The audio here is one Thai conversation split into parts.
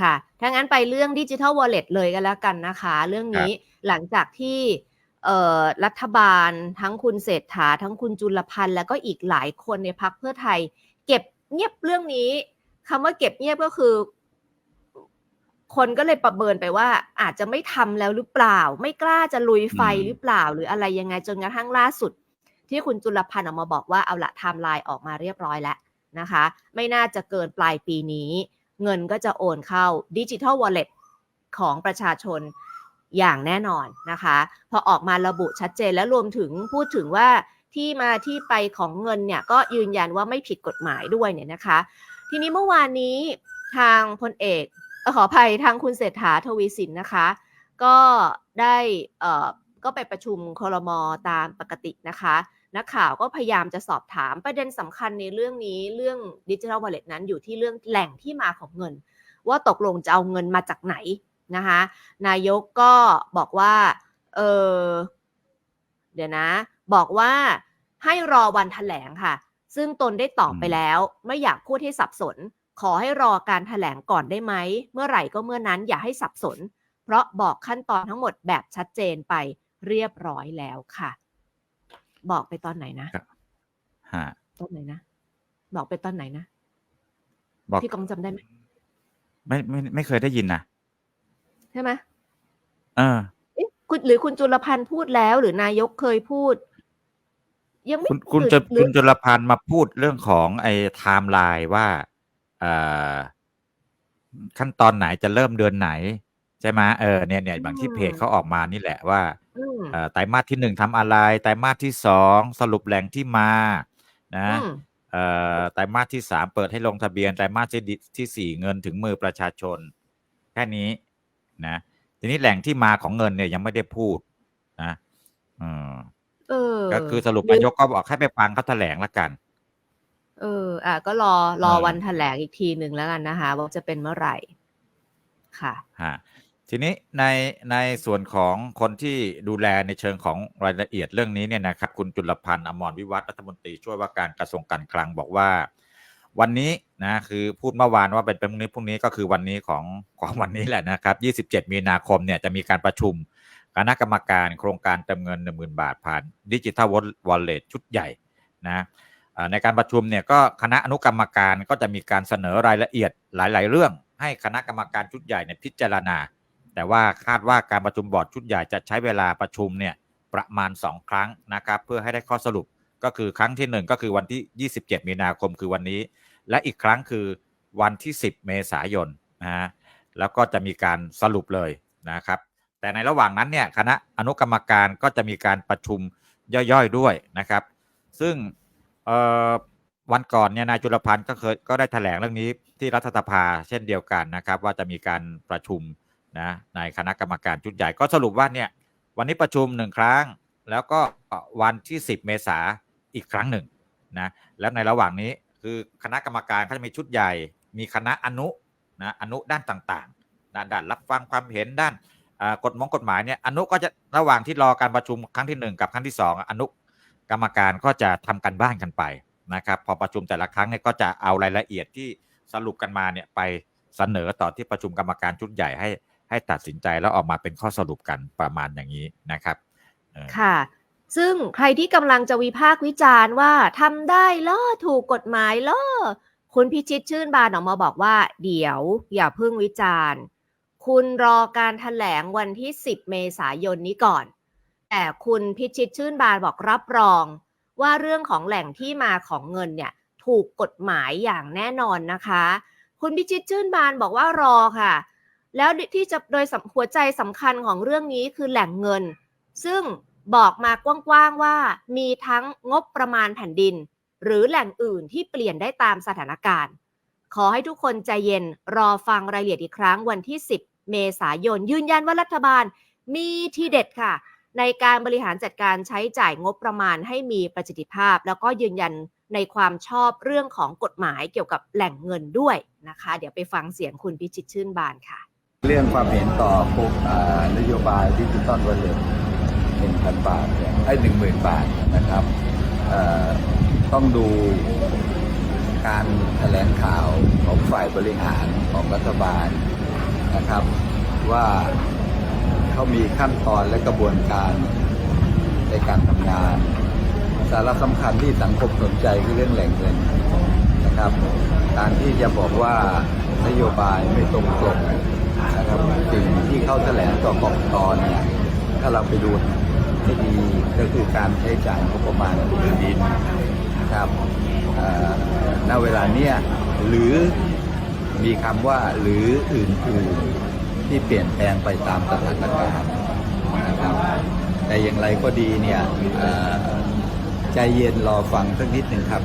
ค่ะ ถ้างั้นไปเรื่องดิจิทัลวอลเล็ตเลยกันแล้วกันนะคะ เรื่องนี้หลังจากที่เอ่อรัฐบาลทั้งคุณเศรษฐา ทั้งคุณจุลพันธ์แล้วก็อีกหลายคนในพักเพื่อไทย เก็บเงียบเรื่องนี้คำว่าเก็บเงียบก็คือ คนก็เลยประเมินไปว่า อาจจะไม่ทำแล้วหรือเปล่า ไม่กล้าจะลุยไฟอืมหรือเปล่า หรืออะไรยังไงจนกระทั่งล่าสุด ที่คุณจุลพันธ์ออกมาบอกว่าเอาละไทม์ไลน์ออกมาเรียบร้อยแล้วนะคะ ไม่น่าจะเกินปลายปีนี้ เงินก็จะโอนเข้าดิจิทัลวอลเล็ตของประชาชนอย่างแน่นอนนะคะ พอออกมาระบุชัดเจนและรวมถึงพูดถึงว่าที่มาที่ไปของเงินเนี่ยก็ยืนยันว่าไม่ผิดกฎหมายด้วยเนี่ยนะคะ ทีนี้เมื่อวานนี้ทางพลเอกขออภัยทางคุณเศรษฐาทวีสินนะคะ ก็ได้ก็ไปประชุมครมตามปกตินะคะ นักข่าวก็พยายามจะสอบถามประเด็นสำคัญในเรื่องนี้เรื่องดิจิทัลวอลเล็ตนั้นอยู่ที่เรื่องแหล่งที่มาของเงิน ว่าตกลงจะเอาเงินมาจากไหนนะคะนายกก็บอกว่าเออเดี๋ยวนะ บอกว่าให้รอวันแถลงค่ะ ซึ่งตนได้ตอบไปแล้ว ไม่อยากพูดให้สับสน ขอให้รอการแถลงก่อนได้ไหม เมื่อไหร่ก็เมื่อนั้นอย่าให้สับสน เพราะบอกขั้นตอนทั้งหมดแบบชัดเจนไปเรียบร้อยแล้วค่ะ บอกไปตอนไหนนะฮะตอนไหนนะ บอกไปตอนไหนนะ บอกพี่กองจำได้ไหมไม่ไม่ไม่เคยได้ยินนะใช่ไหมเออเอ๊ะคุณหรือคุณจุลพันธ์พูดแล้ว หรือนายกเคยพูด ยังไม่คุณคุณหรือจะหรือคุณจุลพันธ์มาพูดเรื่องของไอ้ไทม์ไลน์ว่าเอ่อขั้นตอนไหนจะเริ่มเดือนไหน ใช่ไหมเออเนี่ยเนี่ยบางที่เพจเขาออกมานี่แหละว่าอืมเอ่อ ไตรมาสที่หนึ่งทำอะไร ไตรมาสที่สองสรุปแหล่งที่มานะอืมเอ่อไตรมาสที่สามเปิดให้ลงทะเบียนไตรมาสที่ดิที่สี่เงินถึงมือประชาชน แค่นี้นะทีนี้แหล่งที่มาของเงินเนี่ยยังไม่ได้พูดนะอืมเออก็คือสรุปหรืนายกก็บอกให้ไปฟังเขาแถลงละกัน เออ อะก็รอรอเออวันแถลงอีกทีหนึ่งแล้วกันนะคะ ว่าจะเป็นเมื่อไหร่ ค่ะฮะ ทีนี้ในในส่วนของคนที่ดูแลในเชิงของรายละเอียดเรื่องนี้เนี่ยนะครับคุณจุลพันธ์อมรวิวัฒรัฐมนตรีช่วยว่าการกระทรวงการคลังบอกว่า วันนี้นะคือพูดเมื่อวานว่าเป็นเป็นพรุ่งนี้พรุ่งนี้ก็คือวันนี้ของของวันนี้แหละนะครับ 27 มีนาคมเนี่ยจะมีการประชุมคณะกรรมการโครงการเติมเงิน 10,000 บาทผ่านดิจิทัลวอลเล็ตชุดใหญ่นะในการประชุมเนี่ยก็คณะอนุกรรมการก็จะมีการเสนอรายละเอียดหลาย ๆ เรื่อง ให้คณะกรรมการชุดใหญ่เนี่ยพิจารณา แต่ว่าคาดว่าการประชุมบอร์ดชุดใหญ่จะใช้เวลาประชุมเนี่ยประมาณ 2 ครั้งนะครับเพื่อให้ได้ข้อสรุปก็คือครั้งที่ 1 ก็คือวันที่ 27 มีนาคมคือวันนี้ และอีกครั้งคือวันที่ 10 เมษายนนะฮะแล้วก็จะมีการสรุปเลยนะครับ แต่ในระหว่างนั้นเนี่ยคณะอนุกรรมการก็จะมีการประชุมย่อยๆด้วยนะครับ ซึ่งวันก่อนเนี่ยนายจุลพันธ์ก็เคยก็ได้แถลงเรื่องนี้ที่รัฐสภาเช่นเดียวกันนะครับ ว่าจะมีการประชุม นะในคณะกรรมการชุดใหญ่ก็สรุปว่าเนี่ยวันนี้ประชุมหนึ่งครั้ง แล้วก็วันที่ 10 เมษาอีกครั้งหนึ่งนะแล้วในระหว่างนี้คือคณะกรรมการเขาจะมีชุดใหญ่ มีคณะอนุนะอนุด้านต่างๆนะด้านรับฟังความเห็นด้านกฎมงกฎหมายเนี่ยอนุก็จะระหว่างที่รอการประชุมครั้งที่หนึ่งกับครั้งที่สองอนุกรรมการก็จะทำกันบ้านกันไปนะครับพอประชุมแต่ละครั้งเนี่ยก็จะเอารายละเอียดที่สรุปกันมาเนี่ยไปเสนอต่อที่ประชุมกรรมการชุดใหญ่ให้ ให้ตัดสินใจแล้วออกมาเป็นข้อสรุปกันประมาณอย่างนี้นะครับค่ะ ซึ่งใครที่กำลังจะวิพากษ์วิจารณ์ว่าทำได้เหรอถูกกฎหมายเหรอคุณพิชิตชื่นบานออกมาบอกว่า เดี๋ยวอย่าเพิ่งวิจารณ์ คุณรอการแถลงวันที่ 10 เมษายนนี้ก่อน แต่คุณพิชิตชื่นบานบอกรับรอง ว่าเรื่องของแหล่งที่มาของเงินเนี่ยถูกกฎหมายอย่างแน่นอนนะคะ คุณพิชิตชื่นบานบอกว่ารอค่ะ แล้วที่จะโดยหัวใจสำคัญของเรื่องนี้คือแหล่งเงิน ซึ่งบอกมากว้างๆว่ามีทั้งงบประมาณแผ่นดิน หรือแหล่งอื่นที่เปลี่ยนได้ตามสถานการณ์ ขอให้ทุกคนใจเย็นรอฟังรายละเอียดอีกครั้งวันที่ 10 เมษายน ยืนยันว่ารัฐบาลมีที่เด็ดค่ะ ในการบริหารจัดการใช้จ่ายงบประมาณให้มีประสิทธิภาพ แล้วก็ยืนยันในความชอบเรื่องของกฎหมายเกี่ยวกับแหล่งเงินด้วยนะคะ เดี๋ยวไปฟังเสียงคุณพิชิตชื่นบานค่ะ เรื่องความเห็นต่อโครงอ่านโยบายดิจิตอลวอลเล็ตหนึ่งพันบาทเนี่ยไอ้หนึ่งหมื่นบาทนะครับ ต้องดูการแถลงข่าวของฝ่ายบริหารของรัฐบาลนะครับ ว่าเขามีขั้นตอนและกระบวนการในการทำงาน สาระสำคัญที่สังคมสนใจคือเรื่องแหล่งเงินนะครับ การที่จะบอกว่านโยบายไม่ตรงปก นะครับสิ่งที่เขาแถลงต่อกกตเนี่ยถ้าเราไปดูให้ดีก็คือการใช้จ่ายงบประมาณแผ่นดินนะครับณเวลาเนี้ยหรือมีคำว่าหรืออื่นๆที่เปลี่ยนแปลงไปตามสถานการณ์นะครับแต่อย่างไรก็ดีเนี่ยใจเย็นรอฟังสักนิดหนึ่งครับ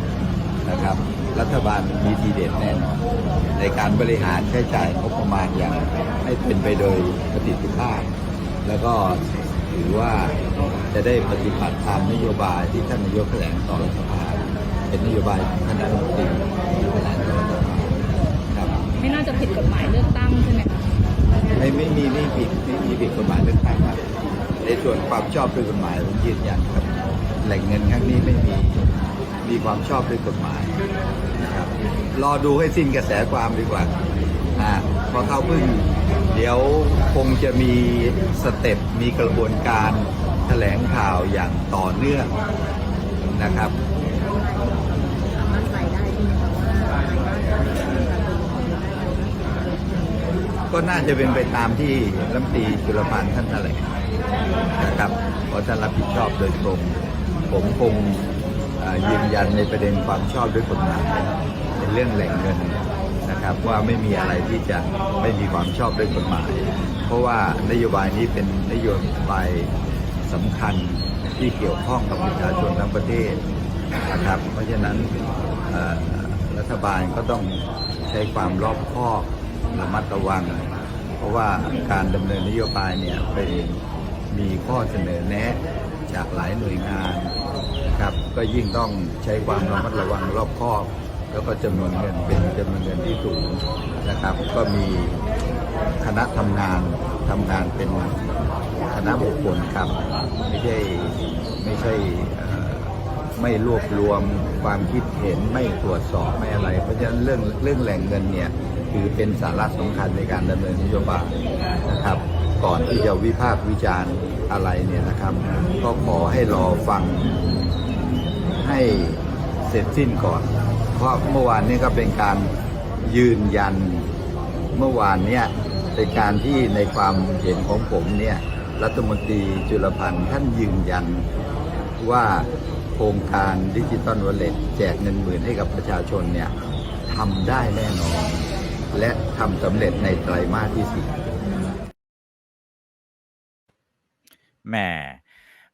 นะครับ รัฐบาลมีทีเด็ดแน่นอน ในการบริหารใช้จ่ายงบประมาณอย่างให้เป็นไปโดยประสิทธิภาพ แล้วก็ถือว่าจะได้ปฏิบัติตามนโยบายที่ท่านนายกแถลงต่อรัฐสภาเป็นนโยบายของท่านรัฐมนตรีที่แถลงต่อรัฐสภาครับไม่น่าจะผิดกฎหมายเลือกตั้งใช่ไหมคะไม่ไม่มีไม่ผิดไม่มีผิดกฎหมายเรื่องการครับในส่วนความชอบด้วยกฎหมายผมยืนยันครับแหล่งเงินครั้งนี้ไม่มีมีความชอบด้วยกฎหมายนะค รอดูให้สิ้นกระแสความดีกว่าอ่าพอเข้าพึ่ง เดี๋ยวคงจะมีสเต็ปมีกระบวนการแถลงข่าวอย่างต่อเนื่องนะครับก็น่าจะเป็นไปตามที่รัฐมนตรีจุลพันธ์ท่านแถลงนะครับเพราะท่านรับผิดชอบโดยตรง ผมคงยืนยันในประเด็นความชอบด้วยกฎหมาย เรื่องแหล่งเงินนะครับว่าไม่มีอะไรที่จะไม่มีความชอบด้วยกฎหมาย เพราะว่านโยบายนี้เป็นนโยบายสำคัญที่เกี่ยวข้องกับประชาชนทั้งประเทศนะครับ เพราะฉะนั้นรัฐบาลก็ต้องใช้ความรอบคอบระมัดระวัง เพราะว่าการดำเนินนโยบายเนี่ยเป็นมีข้อเสนอแนะจากหลายหน่วยงานนะครับก็ยิ่งต้องใช้ความระมัดระวังรอบคอบ แล้วก็จำนวนเงินเป็นจำนวนเงินที่สูงนะครับ ก็มีคณะทำงานทำงานเป็นคณะบุคคลครับ ไม่ใช่ไม่ใช่ไม่รวบรวมความคิดเห็นไม่ตรวจสอบไม่อะไร เพราะฉะนั้นเรื่องเรื่องแหล่งเงินเนี่ยคือเป็นสาระสำคัญในการดำเนินนโยบายนะครับ ก่อนที่จะวิพากษ์วิจารณ์อะไรเนี่ยนะครับ ก็ขอให้รอฟังให้เสร็จสิ้นก่อน ราะเมื่อวานนี้ก็เป็นการยืนยัน เมื่อวานเนี่ยเป็นการที่ในความเห็นของผมเนี่ยรัฐมนตรีจุลพันธ์ท่านยืนยันว่าโครงการดิจิตอลวอลเล็ตแจกเงินหมื่นให้กับประชาชนเนี่ยทำได้แน่นอน และทำสำเร็จในไตรมาสที่สี่แหม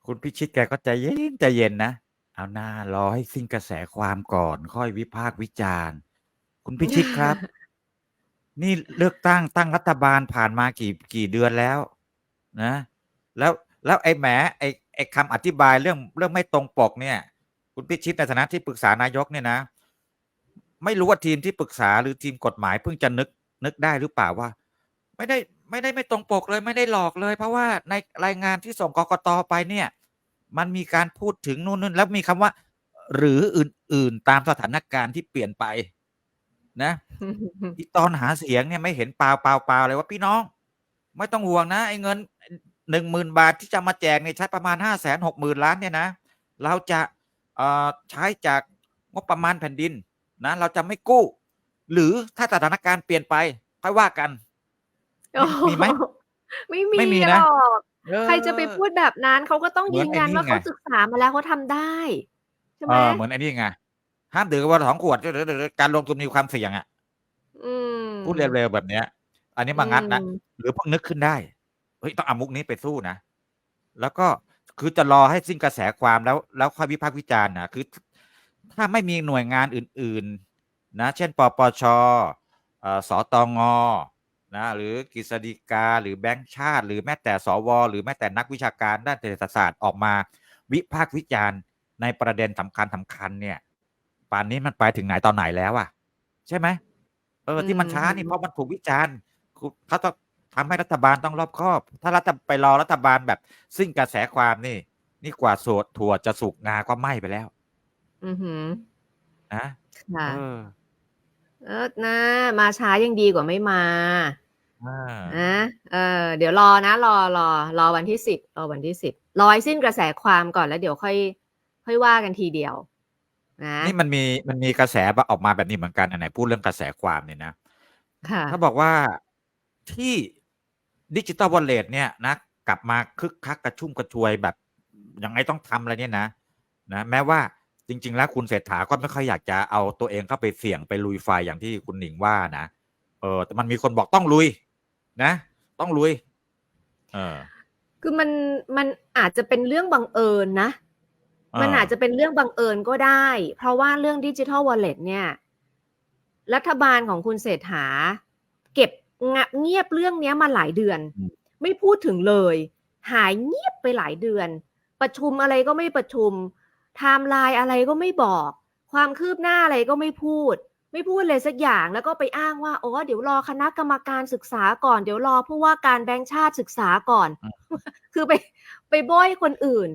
คุณพิชิตแกก็ใจเย็นใจเย็นนะ เอาหน้ารอให้สิ้นกระแสความก่อน ค่อยวิพากษ์วิจารณ์ คุณพิชิตครับ นี่เลือกตั้งตั้งรัฐบาลผ่านมากี่กี่เดือนแล้ว นะ แล้วแล้วไอ้แหมไอ้ไอ้คำอธิบายเรื่องเรื่องไม่ตรงปกเนี่ย คุณพิชิตในฐานะที่ปรึกษานายกเนี่ยนะ ไม่รู้ว่าทีมที่ปรึกษาหรือทีมกฎหมายเพิ่งจะนึกนึกได้หรือเปล่าว่า ไม่ได้ไม่ได้ไม่ตรงปกเลย ไม่ได้หลอกเลย เพราะว่าในรายงานที่ส่งกกตไปเนี่ย มันมีการพูดถึงนู่นนู่นแล้วมีคำว่า หรืออื่น ๆ ตามสถานการณ์ที่เปลี่ยนไป นะที่ตอนหาเสียงเนี่ยไม่เห็นเปล่าเปล่าเปล่าเลยว่าพี่น้อง ไม่ต้องห่วงนะไอ้เงินหนึ่งหมื่นบาทที่จะมาแจกเนี่ยใช้ประมาณห้าแสนหกหมื่นล้านเนี่ยนะเราจะเอ่อใช้จากงบประมาณแผ่นดินนะเราจะไม่กู้ หรือถ้าสถานการณ์เปลี่ยนไปค่อยว่ากัน มีไหมไม่ไม่มีมีหรนะอก เออใครจะไปพูดแบบนั้นเขาก็ต้องเหมืยือนนยันไอ้นี่ว่าเขาไงศึกษามาแล้วเขาทำได้ ใช่ไหเอมอเหมือนไอ้นี่ไงห้ามดื่มวันละสองขวดเดี๋ยวเดี๋ยวเดี๋ยวการลงทุนมีความเสี่ยงอะอืมพูดเร็วๆแบบเนี้ย อันนี้มางัดนะ อืมหรือเพิ่งนึกขึ้นได้ เฮ้ย ต้องเอามุกนี้ไปสู้นะ แล้วก็คือจะรอให้สิ้นกระแสความแล้ว แล้วค่อยวิพากษ์วิจารณ์นะคือ ถ้าไม่มีหน่วยงานอื่น ๆ นะ เช่น ปปชเอ่อสตง นะหรือกฤษฎีกาหรือแบงค์ชาติ หรือแม้แต่สว หรือแม้แต่นักวิชาการด้านเศรษฐศาสตร์ออกมา วิพากษ์วิจารณ์ในประเด็นสำคัญสำคัญเนี่ยป่านนี้มันไปถึงไหนตอนไหนแล้วอะใช่ไหมเออที่มันช้านี่เพราะมันถูกวิจารณ์คือเขาต้องทำให้รัฐบาลต้องรอบคอบ ถ้ารัฐไปรอรัฐบาลแบบสิ้นกระแสความนี่ นี่กว่าสวดถั่วจะสุกงาก็ไหม้ไปแล้ว อือหือนะค่ะ เออเออนะมาช้ายังดีกว่าไม่มาอ่านะเออเดี๋ยวรอนะรอรอรอวันที่สิบรอวันที่สิบรอให้สิ้นกระแสความก่อนแล้วเดี๋ยวค่อย ค่อยว่ากันทีเดียว นะนี่มันมีมันมีกระแสออกมาแบบนี้เหมือนกันอันไหนพูดเรื่องกระแสความเนี่ยนะค่ะถ้าบอกว่าที่ดิจิตอลวอลเล็ตเนี่ยนะกลับมาคึกคักกระชุ่มกระชวยแบบยังไงต้องทำอะไรเนี่ยนะนะแม้ว่า จริง ๆ แล้วคุณเศรษฐาก็ไม่ค่อยอยากจะเอาตัวเองเข้าไปเสี่ยงไปลุยไฟอย่างที่คุณหนิงว่านะเออแต่มันมีคนบอกต้องลุย นะ ต้องลุย เออ คือมันมันอาจจะเป็นเรื่องบังเอิญนะ มันอาจจะเป็นเรื่องบังเอิญก็ได้ เพราะว่าเรื่องดิจิทัลวอลเล็ตเนี่ย รัฐบาลของคุณเศรษฐา เก็บงะเงียบเรื่องเนี้ยมาหลายเดือนอืมไม่พูดถึงเลย หายเงียบไปหลายเดือน ประชุมอะไรก็ไม่ประชุม ไทม์ไลน์อะไรก็ไม่บอก ความคืบหน้าอะไรก็ไม่พูด ไม่พูดเลยสักอย่างแล้วก็ไปอ้างว่าอ๋อเดี๋ยวรอคณะกรรมการศึกษาก่อน เดี๋ยวรอผู้ว่าการแบงค์ชาติศึกษาก่อน คือไปไปโบยคนอื่น